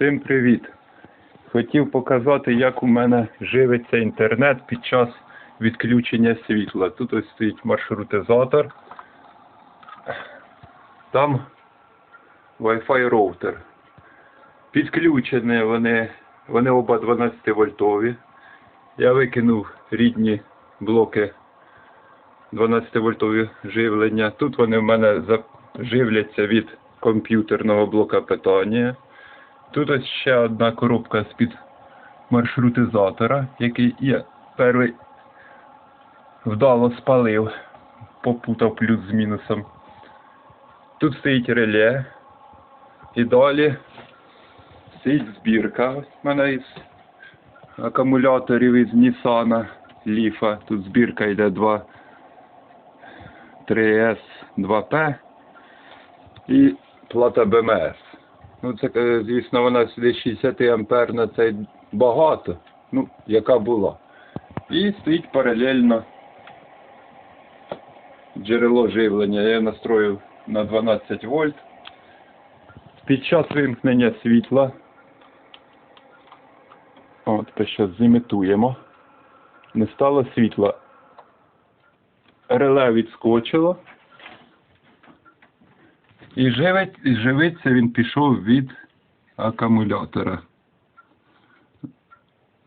Всім привіт! Хотів показати, як у мене живиться інтернет під час відключення світла. Тут ось стоїть маршрутизатор. Там Wi-Fi роутер. Підключені вони, вони оба 12 вольтові. Я викинув рідні блоки 12 вольтові живлення. Тут вони в мене живляться від комп'ютерного блока питання. Тут ще одна коробка з-під маршрутизатора, який я перший вдало спалив, попутав плюс з мінусом. Тут стоїть реле. І далі стоїть збірка. В мене із акумуляторів із Nissan Leaf. Тут збірка йде 2 3S 2P і плата БМС. Ну, це, е, звісно, вона сюди 60 амперна, це багато, ну, яка була. І стоїть паралельно джерело живлення. Я настроїв на 12 вольт. Під час вимкнення світла. От, що зімітуємо. Не стало світла. Реле відскочило. І живить, і живиться він пішов від акумулятора.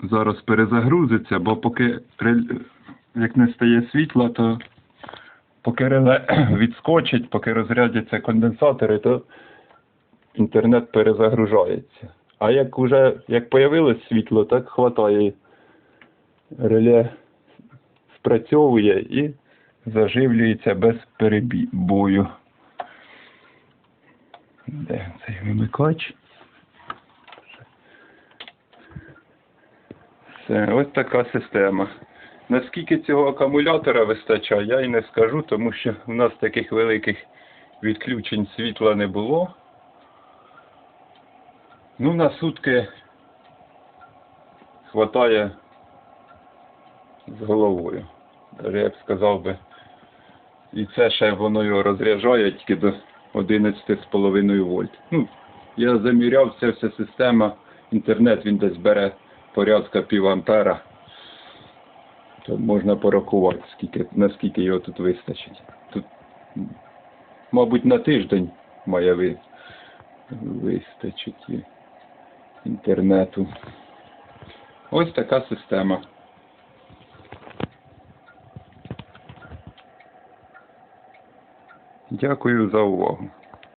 Зараз перезагрузиться, бо поки як не стає світла, то поки реле відскочить, поки розрядяться конденсатори, то інтернет перезагружається. А як вже як появилось світло, так хватає реле спрацьовує і заживлюється без перебою. Де цей вимикач? Все, ось така система. Наскільки цього акумулятора вистачає, я і не скажу, тому що в нас таких великих відключень світла не було. Ну, на сутки хватає з головою. Даже я б сказав би, і це ще воно його розряджає тільки до 11,5 вольт. Ну, я заміряв, це вся система, інтернет він десь бере порядка пів ампера. То можна порахувати, скільки, наскільки його тут вистачить. Тут, мабуть, на тиждень має ви, вистачить інтернету. Ось така система. Дякую за увагу.